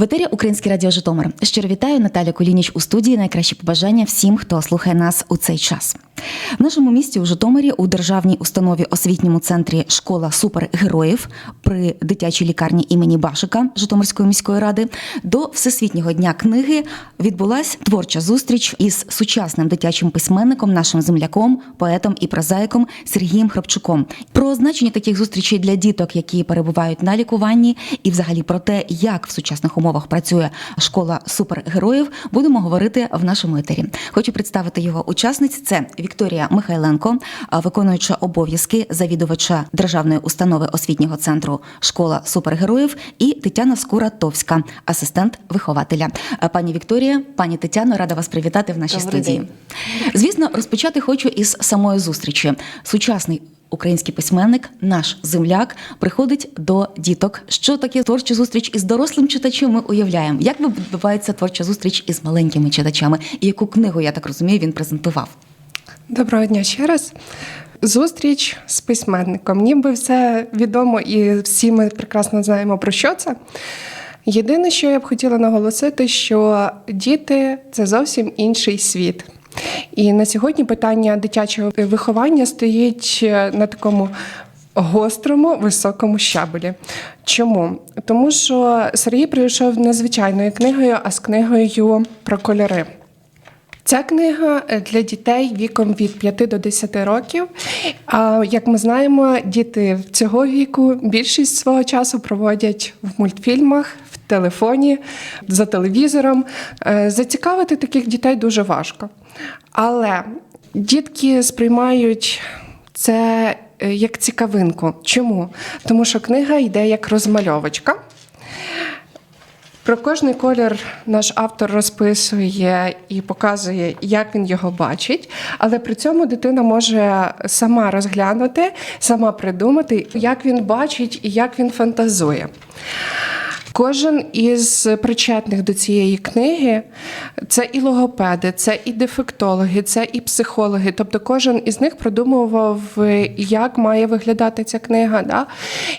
В етері Українське радіо Житомир. Щиро вітаю Наталя Колініч у студії. Найкращі побажання всім, хто слухає нас у цей час. В нашому місті у Житомирі у державній установі освітньому центрі Школа супергероїв при дитячій лікарні імені Башика Житомирської міської ради до Всесвітнього дня книги відбулась творча зустріч із сучасним дитячим письменником, нашим земляком, поетом і прозаїком Сергієм Храпчуком. Про значення таких зустрічей для діток, які перебувають на лікуванні, і взагалі про те, як в сучасних умовах працює школа супергероїв, будемо говорити в нашому етері. Хочу представити його учасниць. Це Вікторія Михайленко, виконуюча обов'язки завідувача державної установи освітнього центру Школа супергероїв, і Тетяна Скуратовська, асистент вихователя. Пані Вікторія, пані Тетяно, рада вас привітати в нашій Добрий студії. день. Звісно, розпочати хочу із самої зустрічі. Сучасний український письменник, наш земляк, приходить до діток. Що таке творча зустріч із дорослим читачем? Ми уявляємо, як відбувається творча зустріч із маленькими читачами, і яку книгу, я так розумію, він презентував. Доброго дня ще раз. Зустріч з письменником. Ніби все відомо і всі ми прекрасно знаємо про що це. Єдине, що я б хотіла наголосити, що діти це зовсім інший світ. І на сьогодні питання дитячого виховання стоїть на такому гострому високому щабелі. Чому? Тому що Сергій прийшов не звичайною книгою, а з книгою про кольори. Ця книга е, для дітей віком від 5 до 10 років. А як ми знаємо, діти цього віку більшість свого часу проводять в мультфільмах, в телефоні, за телевізором. Е, Зацікавити таких дітей дуже важко. Але дітки сприймають це е, як цікавинку. Чому? Тому що книга йде як розмальовочка. Про кожний колір наш автор розписує і показує, як він його бачить, але при цьому дитина може сама розглянути, сама придумати, як він бачить і як він фантазує. Кожен із причетних до цієї книги це і логопеди, це і дефектологи, це і психологи. Тобто кожен із них продумував, як має виглядати ця книга, да?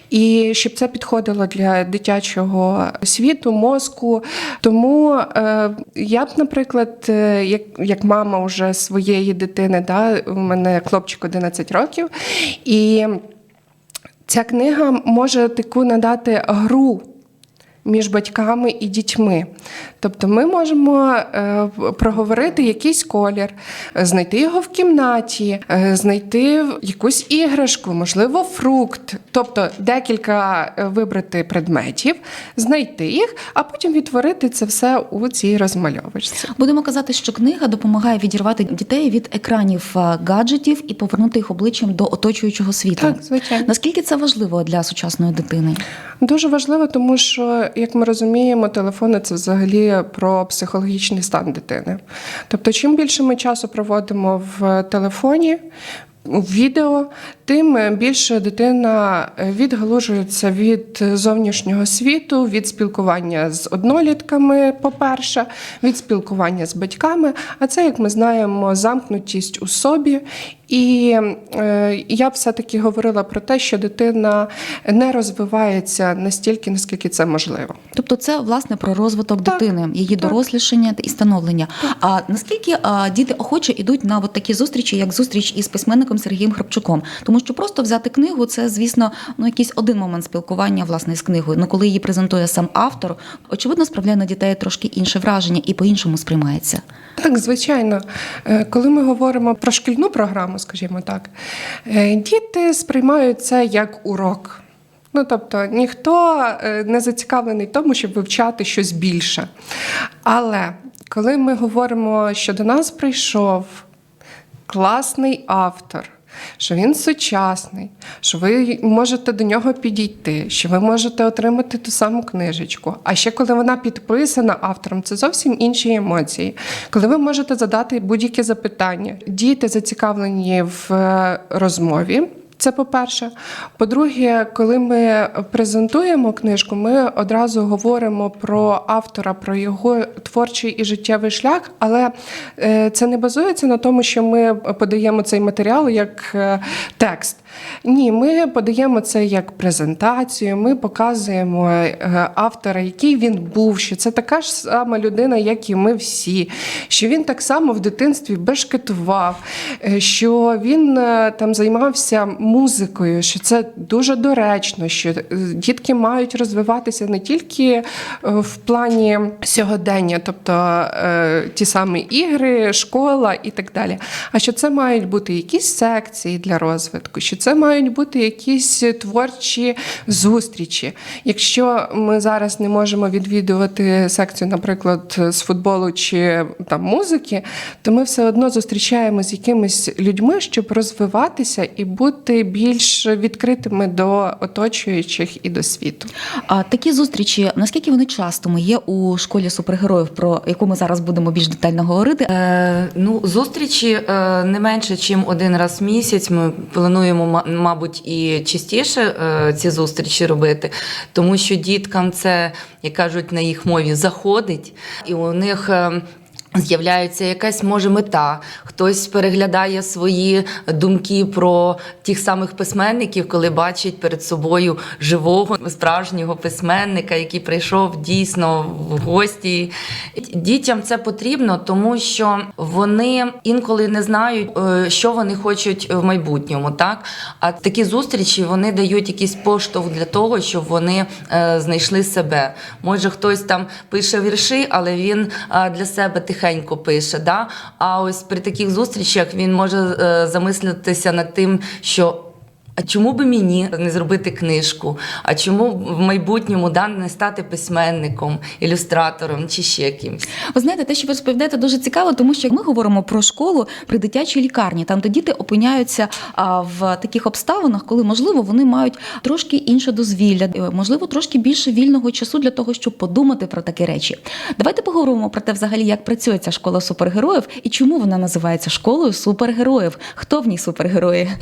і щоб це підходило для дитячого світу, мозку. Тому е, я б, наприклад, е, як, як мама вже своєї дитини, да? у мене хлопчик 11 років, і ця книга може таку надати гру між батьками і дітьми. Тобто ми можемо е, проговорити якийсь колір, знайти його в кімнаті, е, знайти якусь іграшку, можливо, фрукт, тобто декілька е, вибрати предметів, знайти їх, а потім відтворити це все у цій розмальовочці. Будемо казати, що книга допомагає відірвати дітей від екранів гаджетів і повернути їх обличчям до оточуючого світу. Так, звичайно. Наскільки це важливо для сучасної дитини? Дуже важливо, тому що, як ми розуміємо, телефони це взагалі про психологічний стан дитини. Тобто, чим більше ми часу проводимо в телефоні, відео, тим більше дитина відгалужується від зовнішнього світу, від спілкування з однолітками, по-перше, від спілкування з батьками. А це, як ми знаємо, замкнутість у собі. І е, я все-таки говорила про те, що дитина не розвивається настільки, наскільки це можливо. Тобто, це власне про розвиток Так, дитини, її так. дорослішання і становлення. А наскільки діти охоче йдуть на от такі зустрічі, як зустріч із письменником Сергієм Храпчуком? Тому що просто взяти книгу це, звісно, ну якийсь один момент спілкування власне з книгою. Ну коли її презентує сам автор, очевидно, справляє на дітей трошки інше враження і по-іншому сприймається. Так, звичайно, Е, коли ми говоримо про шкільну програму, скажімо так, е, діти сприймають це як урок. Ну, тобто ніхто е, не зацікавлений в тому, щоб вивчати щось більше. Але коли ми говоримо, що до нас прийшов класний автор, що він сучасний, що ви можете до нього підійти, що ви можете отримати ту саму книжечку. А ще коли вона підписана автором, це зовсім інші емоції. Коли ви можете задати будь-які запитання, діти зацікавлені в е, розмові. Це по-перше. По-друге, коли ми презентуємо книжку, ми одразу говоримо про автора, про його творчий і життєвий шлях, але е, це не базується на тому, що ми подаємо цей матеріал як е, текст. Ні, ми подаємо це як презентацію. Ми показуємо е, автора, який він був, що це така ж сама людина, як і ми всі, що він так само в дитинстві бешкетував, е, що він е, там займався музикою, що це дуже доречно, що дітки мають розвиватися не тільки в плані сьогодення, тобто ті самі ігри, школа і так далі. А що це мають бути якісь секції для розвитку, що це мають бути якісь творчі зустрічі. Якщо ми зараз не можемо відвідувати секцію, наприклад, з футболу чи там музики, то ми все одно зустрічаємо з якимись людьми, щоб розвиватися і бути більш відкритими до оточуючих і до світу. А такі зустрічі, наскільки вони частими є у школі супергероїв, про яку ми зараз будемо більш детально говорити? Е, ну, зустрічі е, не менше, ніж один раз в місяць. Ми плануємо, мабуть, і частіше е, ці зустрічі робити, тому що діткам це, як кажуть, на їх мові заходить, і у них. З'являється якась може мета, хтось переглядає свої думки про тих самих письменників, коли бачить перед собою живого справжнього письменника, який прийшов дійсно в гості. Дітям це потрібно, тому що вони інколи не знають, е, що вони хочуть в майбутньому. Так а такі зустрічі вони дають якийсь поштовх для того, щоб вони е, знайшли себе. Може, хтось там пише вірші, але він е, для себе тихенько пише. Да? А ось при таких зустрічах він може е, замислитися над тим, що. А чому би мені не зробити книжку? А чому в майбутньому да, не стати письменником, ілюстратором чи ще кимось? Ви знаєте, те, що ви розповідаєте, дуже цікаво, тому що ми говоримо про школу при дитячій лікарні, там де діти опиняються в таких обставинах, коли можливо вони мають трошки інше дозвілля, е, можливо, трошки більше вільного часу для того, щоб подумати про такі речі. Давайте поговоримо про те, взагалі, як працює ця школа супергероїв і чому вона називається школою супергероїв. Хто в ній супергерої?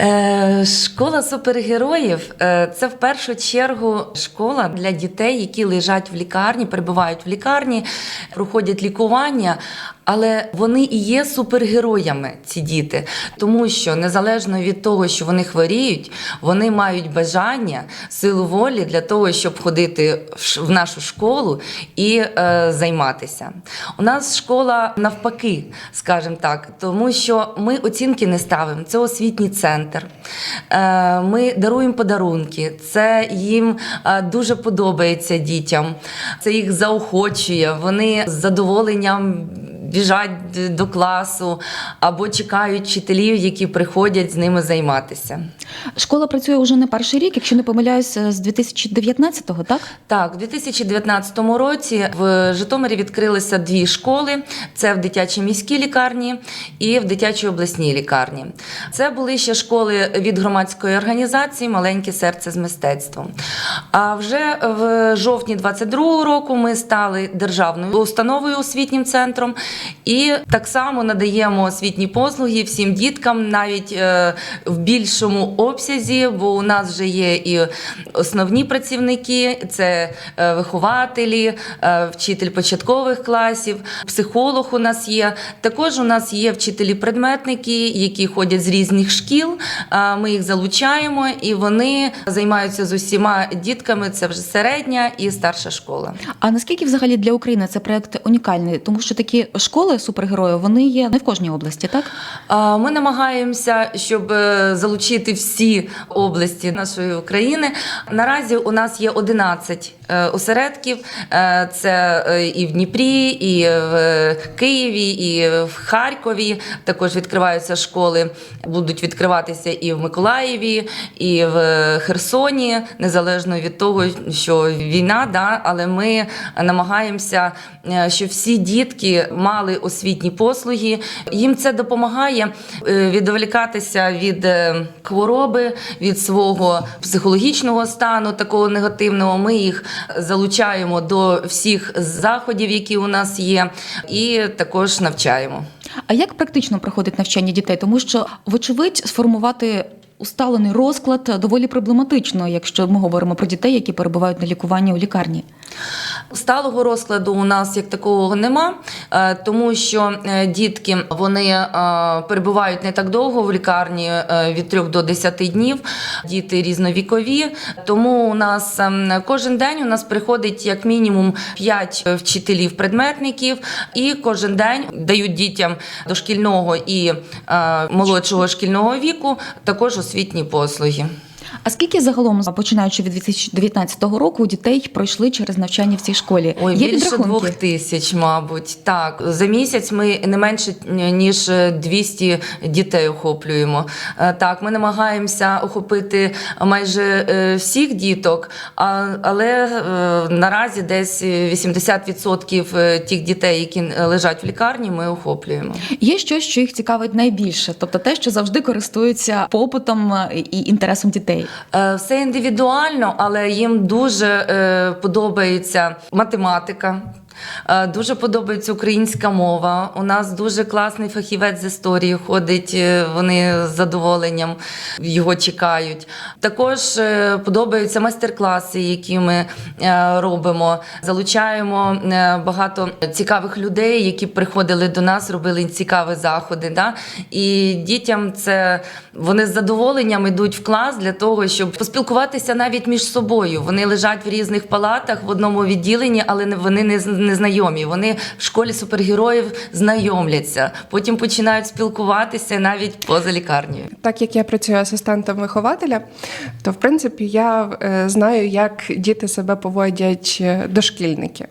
Е, школа супергероїв е, це в першу чергу школа для дітей, які лежать в лікарні, перебувають в лікарні, проходять лікування. Але вони і є супергероями, ці діти, тому що незалежно від того, що вони хворіють, вони мають бажання, силу волі для того, щоб ходити в нашу школу і е, займатися. У нас школа навпаки, скажімо так, тому що ми оцінки не ставимо. Це освітній центр. Е, ми даруємо подарунки. Це їм е, дуже подобається дітям. Це їх заохочує. Вони з задоволенням біжать до класу або чекають вчителів, які приходять з ними займатися. Школа працює уже не перший рік, якщо не помиляюся, з 2019-го, так? Так, у 2019 році в Житомирі відкрилися дві школи: це в дитячій міській лікарні і в дитячій обласній лікарні. Це були ще школи від громадської організації Маленьке серце з мистецтвом. А вже в жовтні 22 року ми стали державною установою освітнім центром і так само надаємо освітні послуги всім діткам, навіть е, в більшому обсязі, бо у нас вже є і основні працівники, це е, вихователі, е, вчитель початкових класів, психолог у нас є. Також у нас є вчителі-предметники, які ходять з різних шкіл. Ми їх залучаємо і вони займаються з усіма дітками. Це вже середня і старша школа. А наскільки взагалі для України це проект унікальний? Тому що такі школи супергероїв вони є не в кожній області, так? Ми намагаємося, щоб е, залучити всі області нашої України. Наразі у нас є 11 е, осередків. Е, Це і в Дніпрі, і в Києві, і в Харкові. Також відкриваються школи, будуть відкриватися і в Миколаєві, і в Херсоні, незалежно від того, що війна, да, але ми намагаємося, щоб всі дітки мали освітні послуги. Їм це допомагає е, відволікатися від е, хвороби, від свого психологічного стану, такого негативного. Ми їх залучаємо до всіх заходів, які у нас є, і також навчаємо. А як практично проходить навчання дітей? Тому що, вочевидь, сформувати усталений розклад доволі проблематично, якщо ми говоримо про дітей, які перебувають на лікуванні у лікарні. Сталого розкладу у нас як такого нема. е, тому що е, дітки вони е, перебувають не так довго в лікарні від 3 до 10 днів. Діти різновікові. Тому у нас ем, кожен день у нас приходить як мінімум 5 вчителів-предметників, і кожен день дають дітям дошкільного і молодшого шкільного віку також освітні послуги. А скільки загалом, починаючи від 2019 року, дітей пройшли через навчання в цій школі? Ой, Є більше підрахунки? двох тисяч, мабуть. Так, за місяць ми не менше ніж 200 дітей охоплюємо. Е, Так, ми намагаємося охопити майже е, всіх діток, а- але е, наразі десь 80% е, тих дітей, які лежать в лікарні, ми охоплюємо. Є щось, що їх цікавить найбільше, тобто те, що завжди користується попитом е, і інтересом дітей. Е, Все індивідуально, але їм дуже е, подобається математика. Е, Дуже подобається українська мова. У нас дуже класний фахівець з історії ходить. е, Вони з задоволенням його чекають. Також е, подобаються майстер-класи, які ми робимо. Залучаємо багато цікавих людей, які приходили до нас, робили цікаві заходи. Да? І дітям це вони з задоволенням йдуть в клас для того, щоб поспілкуватися навіть між собою. Вони лежать в різних палатах в одному відділенні, але вони не, з- не знайомі. Вони в школі супергероїв знайомляться, потім починають спілкуватися навіть поза лікарнею. Так як я працюю асистентом вихователя, то в принципі я е, знаю, як діти себе поводять е, дошкільники.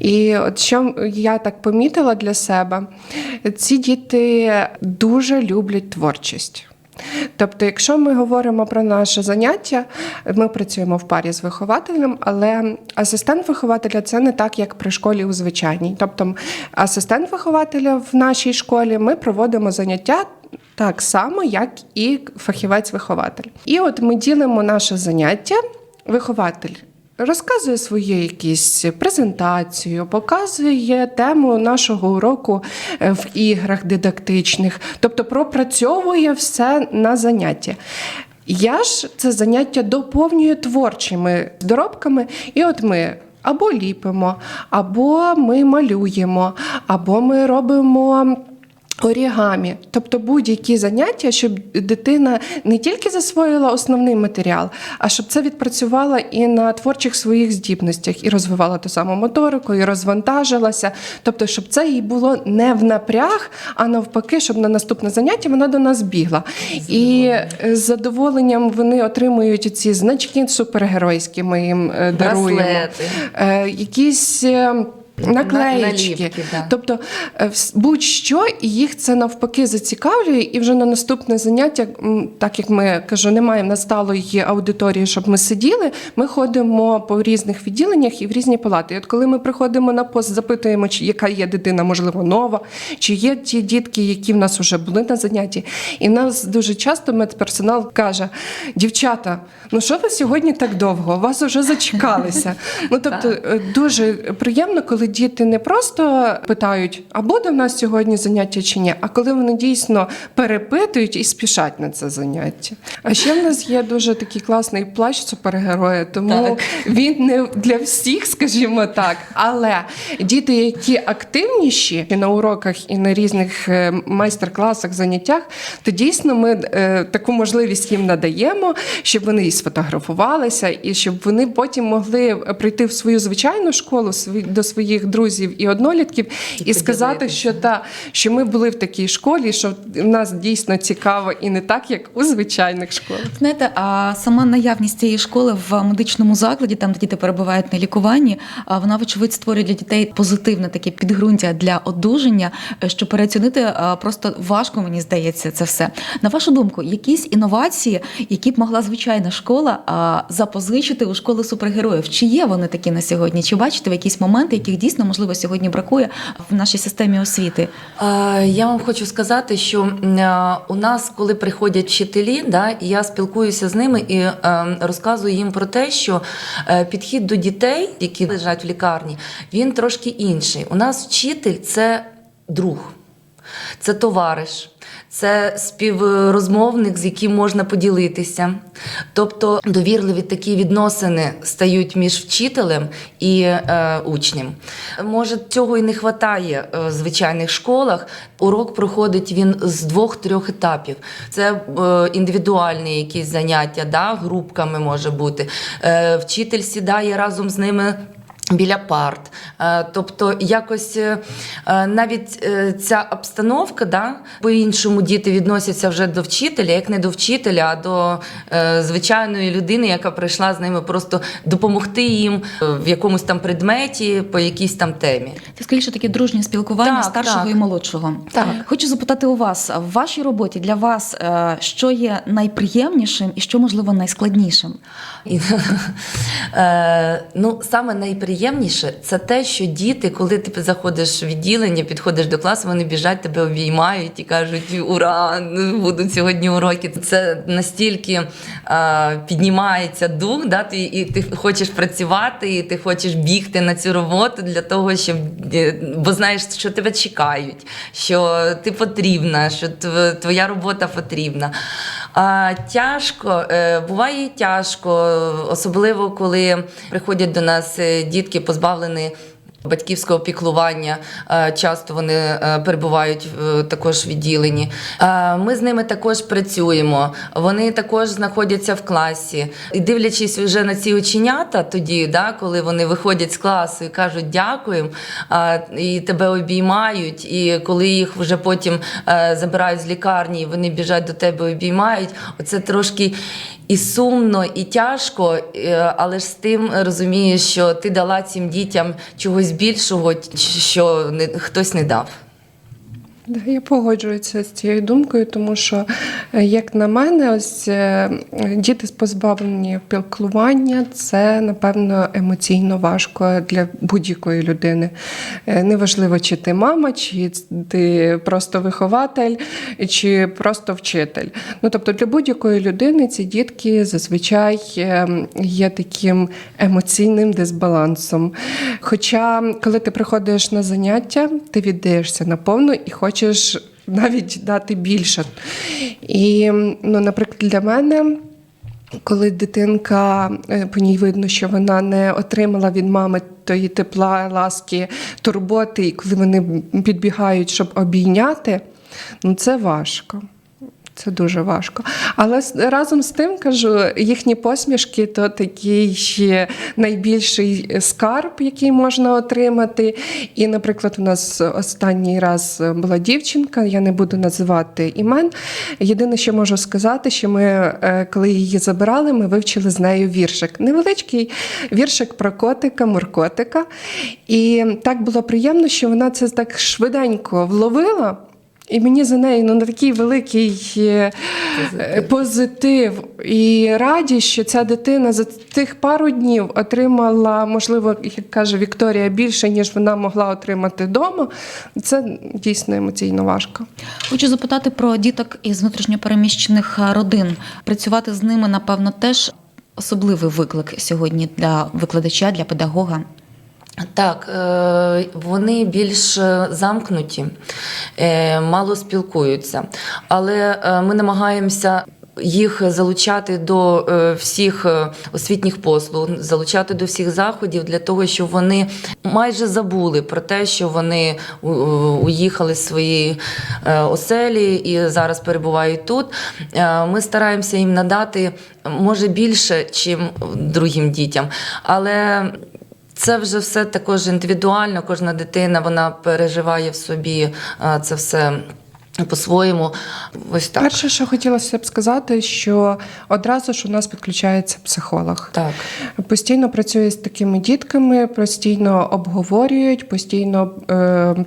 І от що я так помітила для себе, ці діти дуже люблять творчість. Тобто, якщо ми говоримо про наше заняття, ми працюємо в парі з вихователем, але асистент вихователя це не так, як при школі у звичайній. Тобто, асистент вихователя в нашій школі ми проводимо заняття. Так само, як і фахівець-вихователь. І от ми ділимо наше заняття. Вихователь розказує свою якісь презентацію, показує тему нашого уроку е, в іграх дидактичних, тобто пропрацьовує все на заняття. Я ж це заняття доповнюю творчими доробками, і от ми. Або ліпимо, або ми малюємо, або ми робимо Орігамі, тобто будь-які заняття, щоб дитина не тільки засвоїла основний матеріал, а щоб це відпрацювала і на творчих своїх здібностях, і розвивала ту саму моторику, і розвантажилася. Тобто, щоб це їй було не в напряг, а навпаки, щоб на наступне заняття вона до нас бігла. І е, з задоволенням вони отримують ці значки супергеройські. Ми їм е, даруємо. Браслети. Е, якісь. Наклеїчки, наліпки, да. тобто е, будь-що і їх це навпаки зацікавлює, і вже на наступне заняття, так як ми кажу, не маємо насталої аудиторії, щоб ми сиділи. Ми ходимо по різних відділеннях і в різні палати. І от коли ми приходимо на пост, запитуємо, чи яка є дитина, можливо, нова, чи є ті дітки, які в нас вже були на занятті. І нас дуже часто медперсонал каже: дівчата, ну що ви сьогодні так довго? Вас вже зачекалися. Ну тобто е, дуже приємно, коли діти не просто питають, а буде в нас сьогодні заняття чи ні, а коли вони дійсно перепитують і спішать на це заняття. А ще в нас є дуже такий класний плащ супергероя, тому Так. він не для всіх, скажімо так. Але діти, які активніші і на уроках і на різних е, майстер-класах, заняттях, то дійсно ми е, таку можливість їм надаємо, щоб вони і сфотографувалися, і щоб вони потім могли прийти в свою звичайну школу до своїх друзів і однолітків і, сказати, що та що ми були в такій школі, що в нас дійсно цікаво і не так, як у звичайних школах. Знаєте, а сама наявність цієї школи в медичному закладі, там де діти перебувають на лікуванні, а вона вочевидь створює для дітей позитивне таке підґрунтя для одужання, що переоцінити просто важко, мені здається, це все. На вашу думку, якісь інновації, які б могла звичайна школа запозичити у школи супергероїв? Чи є вони такі на сьогодні? Чи бачите ви якісь моменти, яких дійсно можливо сьогодні бракує в нашій системі освіти? Я вам хочу сказати, що е, у нас, коли приходять вчителі, да, я спілкуюся з ними і е, розказую їм про те, що е, підхід до дітей, які лежать в лікарні, він трошки інший. У нас вчитель це друг. Це товариш, це співрозмовник, з яким можна поділитися. Тобто довірливі такі відносини стають між вчителем і е, учнем. Може, цього і не вистачає е, в звичайних школах. Урок проходить він з двох-трьох етапів. Це е, індивідуальні якісь заняття, да, групками може бути. Е, вчитель сідає разом з ними. Біля парт, Е, тобто якось е, е, навіть ця обстановка, да, по-іншому діти відносяться вже до вчителя, як не до вчителя, а до звичайної людини, яка прийшла з ними просто допомогти їм в якомусь там предметі, по якійсь там темі. Це скоріше таке дружнє спілкування Так, старшого так. і молодшого. Так. Хочу запитати у вас в вашій роботі для вас, що є найприємнішим і що можливо найскладнішим? Ну, саме найприємніше це те, що діти, коли ти заходиш в відділення, підходиш до класу, вони біжать, тебе обіймають і кажуть: Ура! будуть сьогодні уроки. Це настільки е, піднімається дух, да, ти, і ти хочеш працювати, і ти хочеш бігти на цю роботу для того, щоб е, бо знаєш, що тебе чекають, що ти потрібна, що тв- твоя робота потрібна. Тяжко, е, буває тяжко, особливо коли приходять до нас е, дітки, позбавлені. Батьківського піклування Е, часто вони е, перебувають також відділенні. Е, Ми з ними також працюємо. Вони також знаходяться в класі. І дивлячись вже на ці оченята, тоді, да, коли вони виходять з класу і кажуть дякуємо, і тебе обіймають. І коли їх вже потім забирають з лікарні, і вони біжать до тебе, обіймають. Оце трошки і сумно, і тяжко, але ж з тим розумієш, що ти дала цим дітям чогось більшого, що не, хтось не дав. Я погоджуюся з цією думкою, тому що, е, як на мене, ось е, діти з позбавлені піклування це напевно емоційно важко для будь-якої людини. Е, Неважливо, чи ти мама, чи ти просто вихователь, чи просто вчитель. Ну тобто для будь-якої людини ці дітки зазвичай е, є таким емоційним дисбалансом. Хоча, коли ти приходиш на заняття, ти віддаєшся наповну і хочеш навіть дати більше. І, ну, наприклад, для мене. Коли дитинка е, по ній видно, що вона не отримала від мами тої тепла, ласки, турботи, і коли вони підбігають, щоб обійняти, ну це важко. Це дуже важко. Але разом з тим кажу, їхні посмішки то такий найбільший скарб, який можна отримати. І, наприклад, у нас останній раз була дівчинка, я не буду називати імен. Єдине, що можу сказати, що ми, е, коли її забирали, ми вивчили з нею віршик. Невеличкий віршик про котика, муркотика. І так було приємно, що вона це так швиденько вловила. І мені за нею ну, такий великий е, е, позитив і радість, що ця дитина за тих пару днів отримала, можливо, як каже Вікторія, більше, ніж вона могла отримати вдома. Це дійсно емоційно важко. Хочу запитати про діток із внутрішньопереміщених е, родин. Працювати з ними, напевно, теж особливий виклик сьогодні для викладача, для педагога. Так, е, вони більш замкнуті, е, мало спілкуються, але е, ми намагаємося. Їх залучати до всіх освітніх послуг, залучати до всіх заходів для того, щоб вони майже забули про те, що вони уїхали з своєї оселі і зараз перебувають тут. Ми стараємося їм надати може більше, чим другим дітям, але це вже все також індивідуально. Кожна дитина вона переживає в собі е, це все по-своєму. Ось так. Перше, що хотілося б сказати, що одразу ж у нас підключається психолог. Так. Постійно працює з такими дітками, постійно обговорюють, постійно. Е-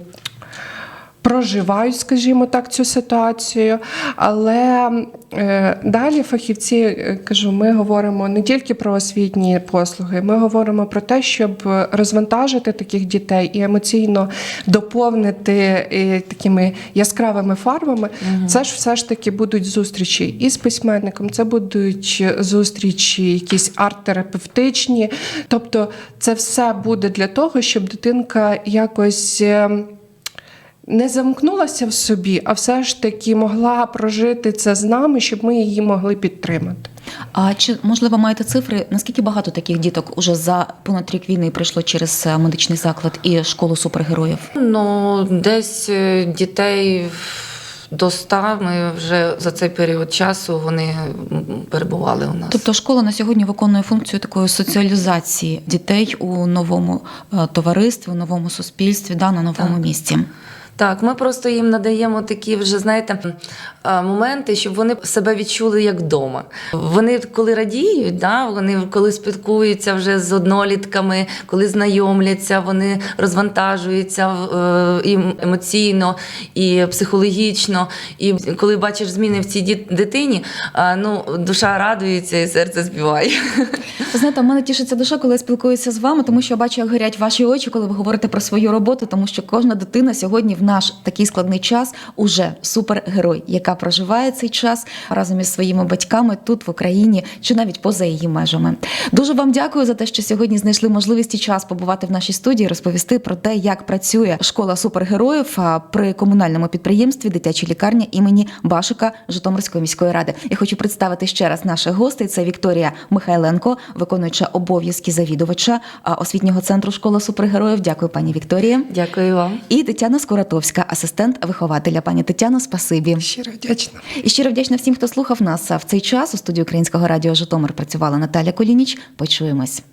Проживають, скажімо так, цю ситуацію. Але е, далі фахівці е, кажу, ми говоримо не тільки про освітні послуги, ми говоримо про те, щоб розвантажити таких дітей і емоційно доповнити е, такими яскравими фарбами. Це ж все ж таки будуть зустрічі і з письменником, це будуть зустрічі, якісь арт-терапевтичні. Тобто, це все буде для того, щоб дитинка якось. Не замкнулася в собі, а все ж таки могла прожити це з нами, щоб ми її могли підтримати. А чи можливо маєте цифри? Наскільки багато таких діток уже за понад рік війни прийшло через е, медичний заклад і школу супергероїв? Ну, десь е, дітей до ста ми вже за цей період часу вони перебували у нас. Тобто школа на сьогодні виконує функцію такої соціалізації дітей у новому е, товаристві, у новому суспільстві, да, на новому Так. місці. Так, ми просто їм надаємо такі вже, знаєте, моменти, щоб вони себе відчули як вдома. Вони коли радіють, да, вони коли спілкуються вже з однолітками, коли знайомляться, вони розвантажуються е, і емоційно, і психологічно. І коли бачиш зміни в цій дитині, ну, душа радується і серце співає. Знаєте, в мене тішиться душа, коли я спілкуюся з вами, тому що я бачу, як горять ваші очі, коли ви говорите про свою роботу, тому що кожна дитина сьогодні в наш такий складний час уже супергерой, яка проживає цей час разом із своїми батьками тут в Україні чи навіть поза її межами. Дуже вам дякую за те, що сьогодні знайшли можливість і час побувати в нашій студії, розповісти про те, як працює школа супергероїв при комунальному підприємстві дитяча лікарня імені Башика Житомирської міської ради. Я хочу представити ще раз наших гостей. Це Вікторія Михайленко, виконуюча обов'язки завідувача освітнього центру школа супергероїв. Дякую, пані Вікторія. Дякую вам. І Тетяна Скоратовська, асистент вихователя. Пані Тетяно, спасибі. Щиро вдячна. І щиро вдячна всім, хто слухав нас в цей час. У студії Українського радіо Житомир працювала Наталя Колініч. Почуємось.